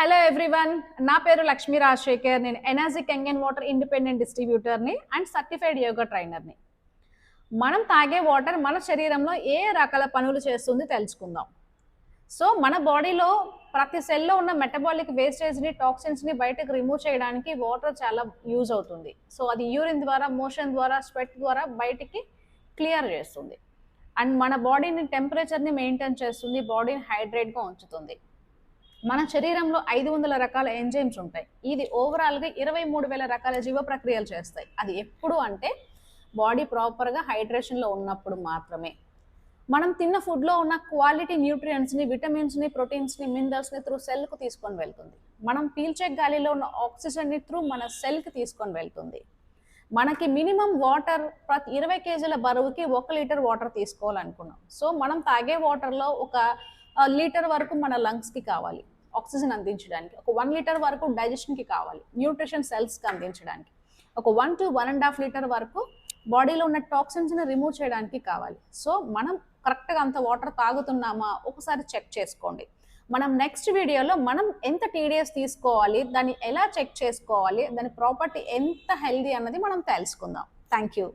Hello everyone నా పేరు లక్ష్మీ రాజశేఖర్. నేను energy young and water independent డిస్ట్రిబ్యూటర్ని and certified yoga ట్రైనర్ని. మనం తాగే వాటర్ మన శరీరంలో ఏ రకాల పనులు చేస్తుంది తెలుసుకుందాం. సో మన బాడీలో ప్రతి సెల్లో ఉన్న మెటబాలిక్ వేస్టేజ్ని టాక్సిన్స్ని బయటకు రిమూవ్ చేయడానికి వాటర్ చాలా యూజ్ అవుతుంది. సో అది యూరిన్ ద్వారా మోషన్ ద్వారా స్వెట్ ద్వారా బయటికి క్లియర్ చేస్తుంది. అండ్ మన బాడీని టెంపరేచర్ని మెయింటైన్ చేస్తుంది బాడీని హైడ్రేట్గా ఉంచుతుంది. మన శరీరంలో ఐదు వందల రకాల ఎంజైమ్స్ ఉంటాయి. ఇది ఓవరాల్గా ఇరవై మూడు వేల రకాల జీవ ప్రక్రియలు చేస్తాయి. అది ఎప్పుడు అంటే బాడీ ప్రాపర్గా హైడ్రేషన్లో ఉన్నప్పుడు మాత్రమే. మనం తిన్న ఫుడ్లో ఉన్న క్వాలిటీ న్యూట్రియంట్స్ని విటమిన్స్ని ప్రోటీన్స్ని మినరల్స్ని త్రూ సెల్కు తీసుకొని వెళ్తుంది. మనం పీల్చే గాలిలో ఉన్న ఆక్సిజన్ని త్రూ మన సెల్కి తీసుకొని వెళ్తుంది. మనకి మినిమం వాటర్ ప్రతి ఇరవై కేజీల బరువుకి ఒక లీటర్ వాటర్ తీసుకోవాలనుకున్నాం. సో మనం తాగే వాటర్లో ఒక లీటర్ వరకు మన లంగ్స్కి కావాలి. ఆక్సిజన్ అందించడానికి ఒక వన్ లీటర్ వరకు డైజెషన్కి కావాలి న్యూట్రిషన్ సెల్స్కి అందించడానికి. ఒక one to one and half litre వరకు బాడీలో ఉన్న టాక్సిన్స్ని రిమూవ్ చేయడానికి కావాలి. సో మనం కరెక్ట్గా అంత వాటర్ తాగుతున్నామా? ఒకసారి చెక్ చేసుకోండి. మనం నెక్స్ట్ వీడియోలో మనం ఎంత టీడీఎస్ తీసుకోవాలి దాన్ని ఎలా చెక్ చేసుకోవాలి దాని ప్రాపర్టీ ఎంత హెల్దీ అన్నది మనం తెలుసుకుందాం. Thank you